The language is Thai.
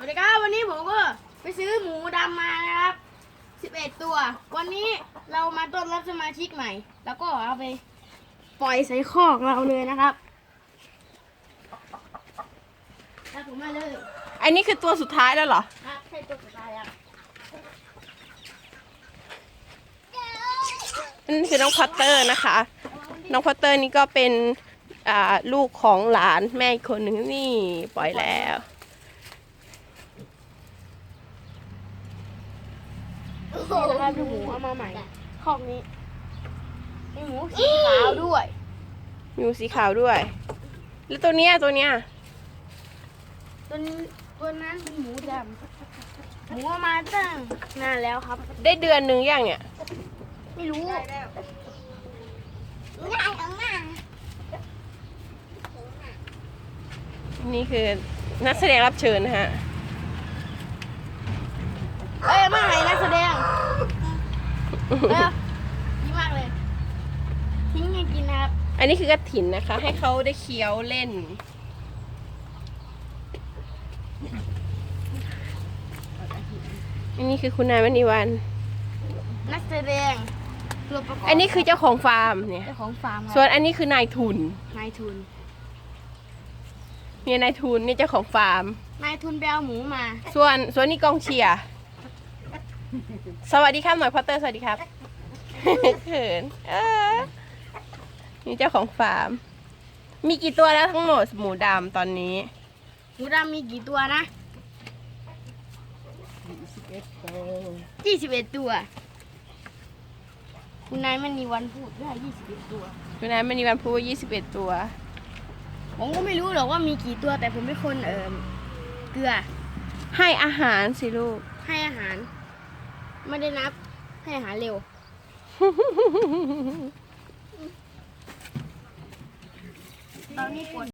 สวัสดีครับวันนี้ผมก็ไปซื้อหมูดำมานะครับ 11 ตัว วันนี้เรามาต้อนรับสมาชิกใหม่ แล้วก็เอาไปปล่อยใส่คอกเราเลยนะครับแล้วผมมาเลยอันนี้คือตัวสุดท้ายแล้วเหรอ ครับใช่ตัวสุดท้ายแล้วนี่คือน้องพอตเตอร์นะคะ น้องพอตเตอร์นี่ก็เป็นอ่าลูกของหลานแม่อีกคนหนึ่งนี่ปล่อยแล้ว นี่นะครับดูหมูเอามาใหม่คอกนี้มีหมูสีขาวด้วยมีสีขาวด้วย แล้วตัวเนี้ยตัวเนี้ยตัวนี้ตัวนั้นเป็นหมูดำหมูเอามาตั้งนานแล้วครับ ได้เดือนหนึ่งยังเนี่ยไม่รู้นี่คือนักแสดงรับเชิญนะฮะ เอ้ยมาไหนนักแสดง เร็วดีมากเลย ทิ้งให้กินนะครับ อันนี้คือกระถินนะคะ ให้เขาได้เคี้ยวเล่น อันนี้คือคุณนายมณีวัน นักแสดงตัวประกอบอันนี้คือเจ้าของฟาร์มเนี่ย เจ้าของฟาร์มครับส่วนอันนี้คือนายทุน นายทุน เนี่ยนายทุนนี่เจ้าของฟาร์ม นายทุนไปเอาหมูมา ส่วนส่วนนี้กองเชียร์ สวัสดีครับหน่อยพอตเตอร์สวัสดีครับเขินเออนี่เจ้าของฟาร์ม มีกี่ตัวแล้วทั้งหมดหมูดำตอนนี้ หมูดำมีกี่ตัวนะยี่สิบเอ็ดตัว คุณนายมันมีวันพูดได้ยี่สิบเอ็ดตัว คุณนายมณีวันพูดว่า21ตัว ผมก็ไม่รู้หรอกว่ามีกี่ตัวแต่ผมเป็นคนเอ่อเกลือ ให้อาหารสิลูก ให้อาหาร ไม่ได้นับให้อาหารเร็ว ตอนนี้ปวด